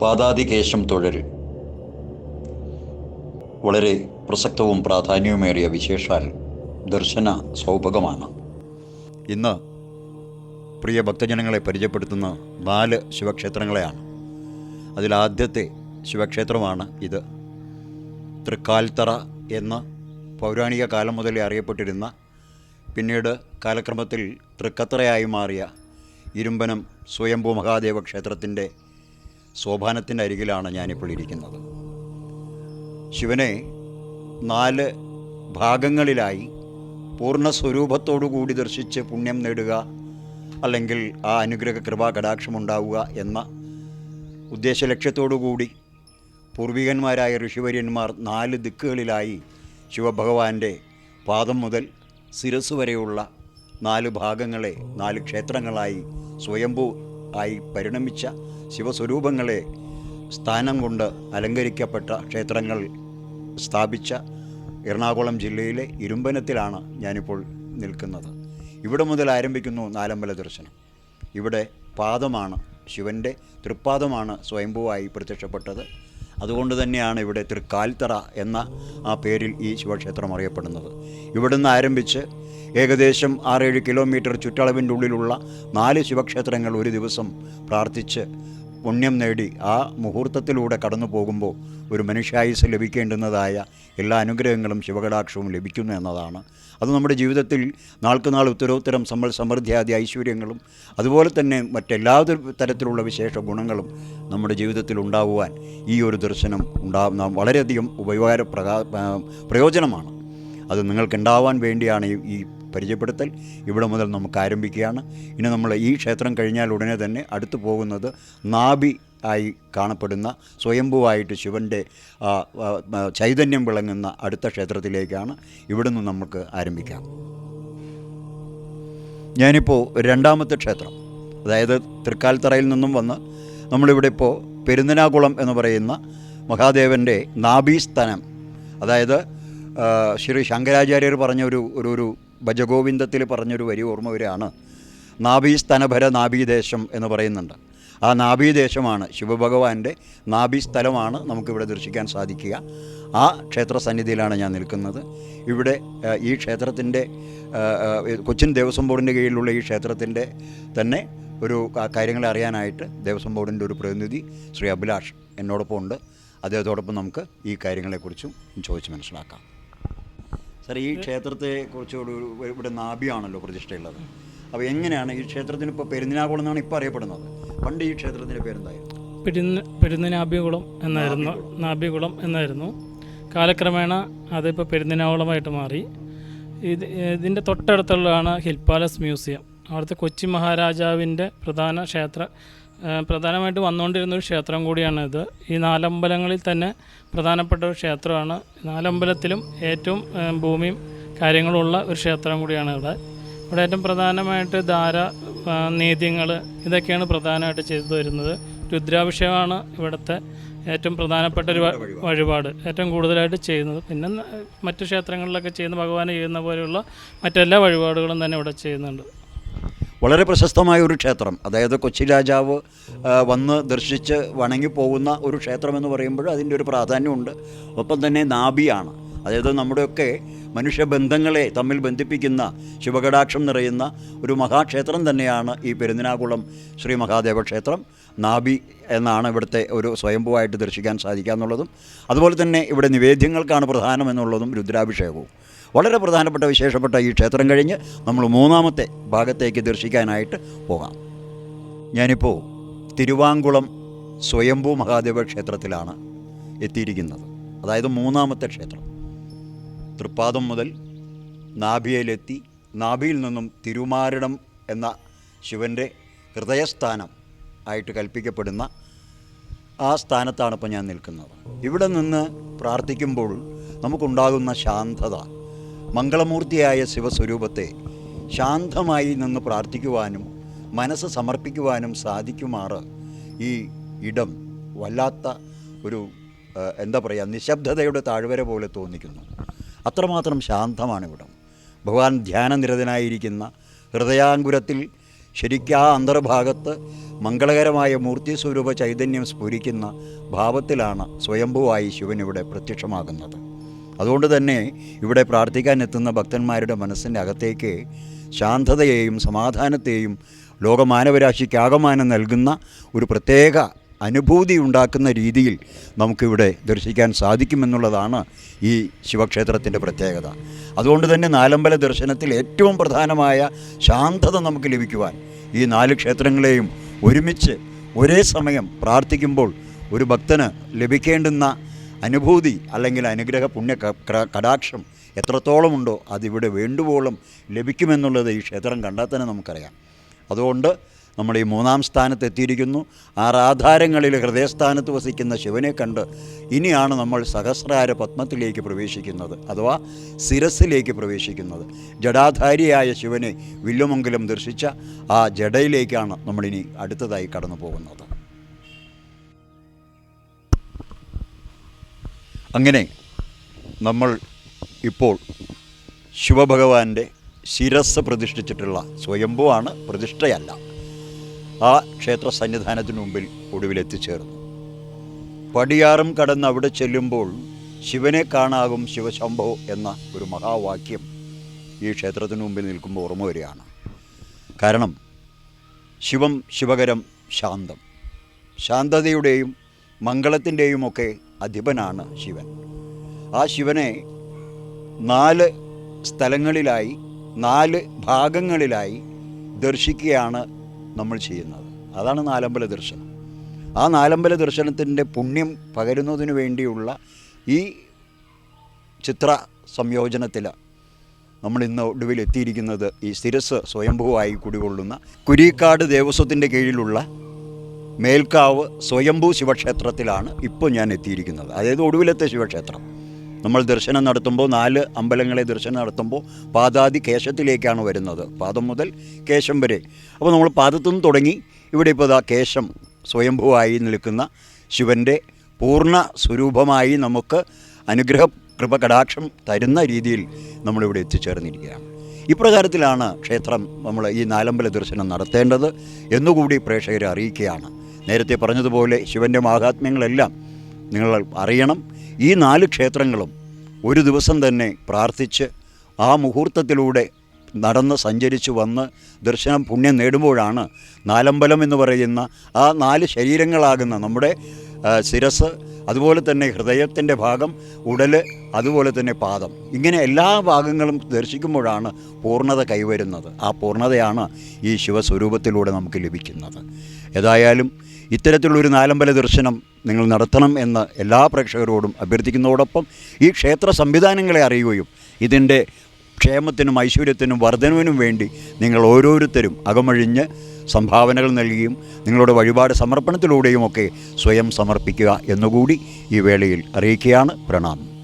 പാതാതികേശം തൊഴര് വളരെ പ്രസക്തവും പ്രാധാന്യവുമേറിയ വിശേഷാൽ ദർശന സൗഭഗമാണ് ഇന്ന് പ്രിയ ഭക്തജനങ്ങളെ പരിചയപ്പെടുത്തുന്ന നാല് ശിവക്ഷേത്രങ്ങളെയാണ്. അതിലാദ്യത്തെ ശിവക്ഷേത്രമാണ് ഇത്. തൃക്കാൽത്തറ എന്ന പൗരാണിക കാലം മുതലേ അറിയപ്പെട്ടിരുന്ന പിന്നീട് കാലക്രമത്തിൽ തൃക്കത്തറയായി മാറിയ ഇരുമ്പനം സ്വയംഭൂ മഹാദേവ ക്ഷേത്രത്തിന്റെ സോപാനത്തിന്റെ അരികിലാണ് ഞാനിപ്പോൾ ഇരിക്കുന്നത്. ശിവനെ നാല് ഭാഗങ്ങളിലായി പൂർണ സ്വരൂപത്തോടുകൂടി ദർശിച്ച് പുണ്യം നേടുക അല്ലെങ്കിൽ ആ അനുഗ്രഹ കൃപാ കടാക്ഷമുണ്ടാവുക എന്ന ഉദ്ദേശ ഉദ്ദേശലക്ഷ്യത്തോടുകൂടി പൂർവികന്മാരായ ഋഷിവര്യന്മാർ നാല് ദിക്കുകളിലായി ശിവഭഗവാന്റെ പാദം മുതൽ ശിരസ് വരെയുള്ള നാല് ഭാഗങ്ങളെ നാല് ക്ഷേത്രങ്ങളായി സ്വയംഭൂ ആയി പരിണമിച്ച ശിവസ്വരൂപങ്ങളെ സ്ഥാനം കൊണ്ട് അലങ്കരിക്കപ്പെട്ട ക്ഷേത്രങ്ങൾ സ്ഥാപിച്ച എറണാകുളം ജില്ലയിലെ ഇരുമ്പനത്തിലാണ് ഞാനിപ്പോൾ നിൽക്കുന്നത്. ഇവിടെ മുതൽ ആരംഭിക്കുന്നു നാലമ്പല ദർശനം. ഇവിടെ പാദമാണ് ശിവന്റെ തൃപ്പാദമാണ് സ്വയംഭൂവായി പ്രത്യക്ഷപ്പെട്ടത്. അതുകൊണ്ട് തന്നെയാണ് ഇവിടെ തൃക്കാൽത്തറ എന്ന ആ പേരിൽ ഈ ശിവക്ഷേത്രം അറിയപ്പെടുന്നത്. ഇവിടുന്ന് ആരംഭിച്ച് ഏകദേശം ആറേഴ് കിലോമീറ്റർ ചുറ്റളവിന്റെ ഉള്ളിലുള്ള നാല് ശിവക്ഷേത്രങ്ങൾ ഒരു ദിവസം പ്രാർത്ഥിച്ച് പുണ്യം നേടി ആ മുഹൂർത്തത്തിലൂടെ കടന്നു പോകുമ്പോൾ ഒരു മനുഷ്യായുസ് ലഭിക്കേണ്ടുന്നതായ എല്ലാ അനുഗ്രഹങ്ങളും ശിവകടാക്ഷവും ലഭിക്കുന്നു എന്നതാണ്. അത് നമ്മുടെ ജീവിതത്തിൽ നാൾക്ക് നാൾ ഉത്തരോത്തരം സമ്പൽ സമൃദ്ധിയാദി ഐശ്വര്യങ്ങളും അതുപോലെ തന്നെ മറ്റെല്ലാ തരത്തിലുള്ള വിശേഷ ഗുണങ്ങളും നമ്മുടെ ജീവിതത്തിൽ ഉണ്ടാകുവാൻ ഈ ഒരു ദർശനം ഉണ്ടാ വളരെയധികം ഉപകാര പ്രയോജനമാണ്. അത് നിങ്ങൾക്കുണ്ടാവാൻ വേണ്ടിയാണ് ഈ ഈ പരിചയപ്പെടുത്തൽ ഇവിടെ മുതൽ നമുക്ക് ആരംഭിക്കുകയാണ്. ഇനി നമ്മൾ ഈ ക്ഷേത്രം കഴിഞ്ഞാൽ ഉടനെ തന്നെ അടുത്തു പോകുന്നത് നാബി ആയി കാണപ്പെടുന്ന സ്വയംഭുവായിട്ട് ശിവന്റെ ചൈതന്യം വിളങ്ങുന്ന അടുത്ത ക്ഷേത്രത്തിലേക്കാണ് ഇവിടുന്ന് നമുക്ക് ആരംഭിക്കാം. ഞാനിപ്പോൾ രണ്ടാമത്തെ ക്ഷേത്രം അതായത് തൃക്കാൽത്തറയിൽ നിന്നും വന്ന് നമ്മളിവിടെ ഇപ്പോൾ പെരുന്തനാകുളം എന്ന് പറയുന്ന മഹാദേവന്റെ നാഭീസ്ഥാനം അതായത് ശ്രീ ശങ്കരാചാര്യർ പറഞ്ഞ ഒരു ഒരു ഭജഗോവിന്ദത്തിൽ പറഞ്ഞൊരു വരി ഓർമ്മ വരികയാണ്. നാഭീസ്തനഭര നാഭീദേശം എന്ന് പറയുന്നുണ്ട്. ആ നാഭീദേശമാണ് ശിവഭഗവാന്റെ നാഭീസ്ഥലമാണ് നമുക്കിവിടെ ദർശിക്കാൻ സാധിക്കുക. ആ ക്ഷേത്ര സന്നിധിയിലാണ് ഞാൻ നിൽക്കുന്നത്. ഇവിടെ ഈ ക്ഷേത്രത്തിന്റെ കൊച്ചിൻ ദേവസ്വം ബോർഡിന്റെ കീഴിലുള്ള ഈ ക്ഷേത്രത്തിന്റെ തന്നെ ഒരു കാര്യങ്ങൾ അറിയാനായിട്ട് ദേവസ്വം ബോർഡിന്റെ ഒരു പ്രതിനിധി ശ്രീ അഭിലാഷ് എന്നോടൊപ്പം ഉണ്ട് അദ്ദേഹത്തോടൊപ്പം നമുക്ക് ഈ കാര്യങ്ങളെക്കുറിച്ചും ചോദിച്ച് മനസ്സിലാക്കാം. സാർ ഈ ക്ഷേത്രത്തെ കുറിച്ചൊരു ഇവിടെ നാഭിയാണല്ലോ പ്രതിഷ്ഠയുള്ളത്. അപ്പോൾ എങ്ങനെയാണ് ഈ ക്ഷേത്രത്തിന് ഇപ്പോൾ പെരുന്നിനാകുളം എന്നാണ് ഇപ്പോൾ അറിയപ്പെടുന്നത്? പണ്ട് ഈ ക്ഷേത്രത്തിന്റെ പേരെന്തായിരുന്നു? പെരുന്ന പെരുന്നിനാഭ്യകുളം എന്നായിരുന്നു നാഭ്യകുളം എന്നായിരുന്നു. കാലക്രമേണ അതിപ്പോൾ പെരുന്നിനാകുളമായിട്ട് മാറി. ഇത് ഇതിന്റെ തൊട്ടടുത്തുള്ളതാണ് ഹിൽ പാലസ് മ്യൂസിയം. അവിടുത്തെ കൊച്ചി മഹാരാജാവിന്റെ പ്രധാന ക്ഷേത്ര പ്രധാനമായിട്ട് വന്നുകൊണ്ടിരുന്ന ഒരു ക്ഷേത്രം കൂടിയാണ് ഇത് ഈ നാലമ്പലങ്ങളിൽ തന്നെ പ്രധാനപ്പെട്ട ഒരു ക്ഷേത്രമാണ്. നാലമ്പലത്തിലും ഏറ്റവും ഭൂമിയും കാര്യങ്ങളുള്ള ഒരു ക്ഷേത്രം കൂടിയാണ് ഇവിടെ. ഇവിടെ ഏറ്റവും പ്രധാനമായിട്ട് ധാര നീതിങ്ങൾ ഇതൊക്കെയാണ് പ്രധാനമായിട്ട് ചെയ്തു വരുന്നത് രുദ്രാഭിഷേകമാണ് ഇവിടുത്തെ ഏറ്റവും പ്രധാനപ്പെട്ട ഒരു വഴിപാട് ഏറ്റവും കൂടുതലായിട്ട് ചെയ്യുന്നത്. പിന്നെ മറ്റു ക്ഷേത്രങ്ങളിലൊക്കെ ചെയ്യുന്ന ഭഗവാൻ ചെയ്യുന്ന പോലെയുള്ള മറ്റെല്ലാ വഴിപാടുകളും തന്നെ ഇവിടെ ചെയ്യുന്നുണ്ട്. വളരെ പ്രശസ്തമായ ഒരു ക്ഷേത്രം. അതായത് കൊച്ചി രാജാവ് വന്ന് ദർശിച്ച് വണങ്ങി പോകുന്ന ഒരു ക്ഷേത്രം എന്ന് പറയുമ്പോൾ അതിന്റെ ഒരു പ്രാധാന്യമുണ്ട്. ഒപ്പം തന്നെ നാബിയാണ് അതായത് നമ്മുടെയൊക്കെ മനുഷ്യബന്ധങ്ങളെ തമ്മിൽ ബന്ധിപ്പിക്കുന്ന ശിവകടാക്ഷം നിറയുന്ന ഒരു മഹാക്ഷേത്രം തന്നെയാണ് ഈ പെരുന്നിനാകുളം ശ്രീ മഹാദേവ ക്ഷേത്രം. നാബി എന്നാണ് ഇവിടുത്തെ ഒരു സ്വയംഭൂവായിട്ട് ദർശിക്കാൻ സാധിക്കുക എന്നുള്ളതും അതുപോലെ തന്നെ ഇവിടെ നിവേദ്യങ്ങൾക്കാണ് പ്രധാനമെന്നുള്ളതും രുദ്രാഭിഷേകവും. വളരെ പ്രധാനപ്പെട്ട വിശേഷപ്പെട്ട ഈ ക്ഷേത്രം കഴിഞ്ഞ് നമ്മൾ മൂന്നാമത്തെ ഭാഗത്തേക്ക് ദർശിക്കാനായിട്ട് പോകാം. ഞാനിപ്പോൾ തിരുവാങ്കുളം സ്വയംഭൂ മഹാദേവ ക്ഷേത്രത്തിലാണ് എത്തിയിരിക്കുന്നത്. അതായത് മൂന്നാമത്തെ ക്ഷേത്രം. തൃപ്പാദം മുതൽ നാഭിയയിലെത്തി നാഭിയിൽ നിന്നും തിരുമാരിടം എന്ന ശിവന്റെ ഹൃദയസ്ഥാനം ആയിട്ട് കൽപ്പിക്കപ്പെടുന്ന ആ സ്ഥാനത്താണ് ഇപ്പോൾ ഞാൻ നിൽക്കുന്നത്. ഇവിടെ നിന്ന് പ്രാർത്ഥിക്കുമ്പോൾ നമുക്കുണ്ടാകുന്ന ശാന്തത മംഗളമൂർത്തിയായ ശിവസ്വരൂപത്തെ ശാന്തമായി നിന്ന് പ്രാർത്ഥിക്കുവാനും മനസ്സ് സമർപ്പിക്കുവാനും സാധിക്കുമാറ് ഈ ഇടം വല്ലാത്ത ഒരു എന്താ പറയുക നിശബ്ദതയുടെ താഴ്വര പോലെ തോന്നിക്കുന്നു. അത്രമാത്രം ശാന്തമാണ് ഇവിടം ഭഗവാൻ ധ്യാനനിരതനായിരിക്കുന്ന ഹൃദയാങ്കുരത്തിൽ ശരിക്കും അന്തർഭാഗത്ത് മംഗളകരമായ മൂർത്തി സ്വരൂപ ചൈതന്യം സ്ഫുരിക്കുന്ന ഭാവത്തിലാണ് സ്വയംഭുവായി ശിവൻ ഇവിടെ പ്രത്യക്ഷമാകുന്നത്. അതുകൊണ്ട് തന്നെ ഇവിടെ പ്രാർത്ഥിക്കാൻ എത്തുന്ന ഭക്തന്മാരുടെ മനസ്സിന്റെ അകത്തേക്ക് ശാന്തതയെയും സമാധാനത്തെയും ലോകമാനവരാശിക്ക് ആകമാനം നൽകുന്ന ഒരു പ്രത്യേക അനുഭൂതി ഉണ്ടാക്കുന്ന രീതിയിൽ നമുക്കിവിടെ ദർശിക്കാൻ സാധിക്കുമെന്നുള്ളതാണ് ഈ ശിവക്ഷേത്രത്തിന്റെ പ്രത്യേകത. അതുകൊണ്ട് തന്നെ നാലമ്പല ദർശനത്തിൽ ഏറ്റവും പ്രധാനമായ ശാന്തത നമുക്ക് ലഭിക്കുവാൻ ഈ നാല് ക്ഷേത്രങ്ങളെയും ഒരുമിച്ച് ഒരേ സമയം പ്രാർത്ഥിക്കുമ്പോൾ ഒരു ഭക്തന് ലഭിക്കേണ്ടുന്ന അനുഭൂതി അല്ലെങ്കിൽ അനുഗ്രഹ പുണ്യ കടാക്ഷം എത്രത്തോളമുണ്ടോ അതിവിടെ വേണ്ടുവോളം ലഭിക്കുമെന്നുള്ളത് ഈ ക്ഷേത്രം കണ്ടാൽ തന്നെ നമുക്കറിയാം. അതുകൊണ്ട് നമ്മൾ ഈ മൂന്നാം സ്ഥാനത്ത് എത്തിയിരിക്കുന്നു. ആറാധാരങ്ങളിൽ ഹൃദയസ്ഥാനത്ത് വസിക്കുന്ന ശിവനെ കണ്ട് ഇനിയാണ് നമ്മൾ സഹസ്രാര പത്മത്തിലേക്ക് പ്രവേശിക്കുന്നത് അഥവാ ശിരസിലേക്ക് പ്രവേശിക്കുന്നത്. ജഡാധാരിയായ ശിവനെ വില്ലുമംഗലം ദർശിച്ച ആ ജഡയിലേക്കാണ് നമ്മളിനി അടുത്തതായി കടന്നു പോകുന്നത്. അങ്ങനെ നമ്മൾ ഇപ്പോൾ ശിവഭഗവാന്റെ ശിരസ് പ്രതിഷ്ഠിച്ചിട്ടുള്ള സ്വയംഭുവാണ് പ്രതിഷ്ഠയല്ല. ആ ക്ഷേത്ര സന്നിധാനത്തിന് മുമ്പിൽ ഒടുവിലെത്തിച്ചേർന്നു. പടിയാറും കടന്ന് അവിടെ ചെല്ലുമ്പോൾ ശിവനെ കാണാകും ശിവശംഭോ എന്ന ഒരു മഹാവാക്യം ഈ ക്ഷേത്രത്തിന് മുമ്പിൽ നിൽക്കുമ്പോൾ ഓർമ്മ വരികയാണ്. കാരണം ശിവം ശിവകരം ശാന്തം. ശാന്തതയുടെയും മംഗളത്തിന്റെയും ഒക്കെ അധിപനാണ് ശിവൻ. ആ ശിവനെ നാല് സ്ഥലങ്ങളിലായി നാല് ഭാഗങ്ങളിലായി ദർശിക്കുകയാണ് നമ്മൾ ചെയ്യുന്നത്. അതാണ് നാലമ്പല ദർശനം. ആ നാലമ്പല ദർശനത്തിന്റെ പുണ്യം പകരുന്നതിന് വേണ്ടിയുള്ള ഈ ചിത്ര സംയോജനത്തിൽ നമ്മൾ ഇന്ന് ഒടുവിൽ എത്തിയിരിക്കുന്നത് ഈ സ്ഥിരസ് സ്വയംഭൂവായി കുടികൊള്ളുന്ന കുരീക്കാട് ദേവസ്വത്തിന്റെ കീഴിലുള്ള മേൽക്കാവ് സ്വയംഭൂ ശിവക്ഷേത്രത്തിലാണ് ഇപ്പോൾ ഞാൻ എത്തിയിരിക്കുന്നത്. അതായത് ഒടുവിലത്തെ ശിവക്ഷേത്രം. നമ്മൾ ദർശനം നടത്തുമ്പോൾ നാല് അമ്പലങ്ങളെ ദർശനം നടത്തുമ്പോൾ പാദാതി കേശത്തിലേക്കാണ് വരുന്നത്. പാദം മുതൽ കേശം വരെ. അപ്പോൾ നമ്മൾ പാദത്തു നിന്ന് തുടങ്ങി ഇവിടെ ഇപ്പോൾ ആ കേശം സ്വയംഭൂവായി നിൽക്കുന്ന ശിവന്റെ പൂർണ സ്വരൂപമായി നമുക്ക് അനുഗ്രഹ കൃപ കടാക്ഷം തരുന്ന രീതിയിൽ നമ്മളിവിടെ എത്തിച്ചേർന്നിരിക്കുകയാണ്. ഇപ്രകാരത്തിലാണ് ക്ഷേത്രം നമ്മൾ ഈ നാലമ്പല ദർശനം നടത്തേണ്ടത് എന്നുകൂടി പ്രേക്ഷകരെ അറിയിക്കുകയാണ്. നേരത്തെ പറഞ്ഞതുപോലെ ശിവന്റെ മാഹാത്മ്യങ്ങളെല്ലാം നിങ്ങൾ അറിയണം. ഈ നാല് ക്ഷേത്രങ്ങളും ഒരു ദിവസം തന്നെ പ്രാർത്ഥിച്ച് ആ മുഹൂർത്തത്തിലൂടെ നടന്ന് സഞ്ചരിച്ച് വന്ന് ദർശനം പുണ്യം നേടുമ്പോഴാണ് നാലമ്പലം എന്ന് പറയുന്ന ആ നാല് ശരീരങ്ങളാകുന്ന നമ്മുടെ ശിരസ് അതുപോലെ തന്നെ ഹൃദയത്തിന്റെ ഭാഗം ഉടൽ അതുപോലെ തന്നെ പാദം. ഇങ്ങനെ എല്ലാ ഭാഗങ്ങളും ദർശിക്കുമ്പോഴാണ് പൂർണത കൈവരുന്നത്. ആ പൂർണതയാണ് ഈ ശിവസ്വരൂപത്തിലൂടെ നമുക്ക് ലഭിക്കുന്നത്. ഏതായാലും ഇത്തരത്തിലുള്ളൊരു നാലമ്പല ദർശനം നിങ്ങൾ നടത്തണം എന്ന് എല്ലാ പ്രേക്ഷകരോടും അഭ്യർത്ഥിക്കുന്നതോടൊപ്പം ഈ ക്ഷേത്ര സംവിധാനങ്ങളെ അറിയുകയും ഇതിന്റെ ക്ഷേമത്തിനും ഐശ്വര്യത്തിനും വർധനവിനും വേണ്ടി നിങ്ങൾ ഓരോരുത്തരും അകമഴിഞ്ഞ് സംഭാവനകൾ നൽകിയും നിങ്ങളുടെ വഴിപാട് സമർപ്പണത്തിലൂടെയുമൊക്കെ സ്വയം സമർപ്പിക്കുക എന്നുകൂടി ഈ വേളയിൽ അറിയിക്കുകയാണ് പ്രണാമം.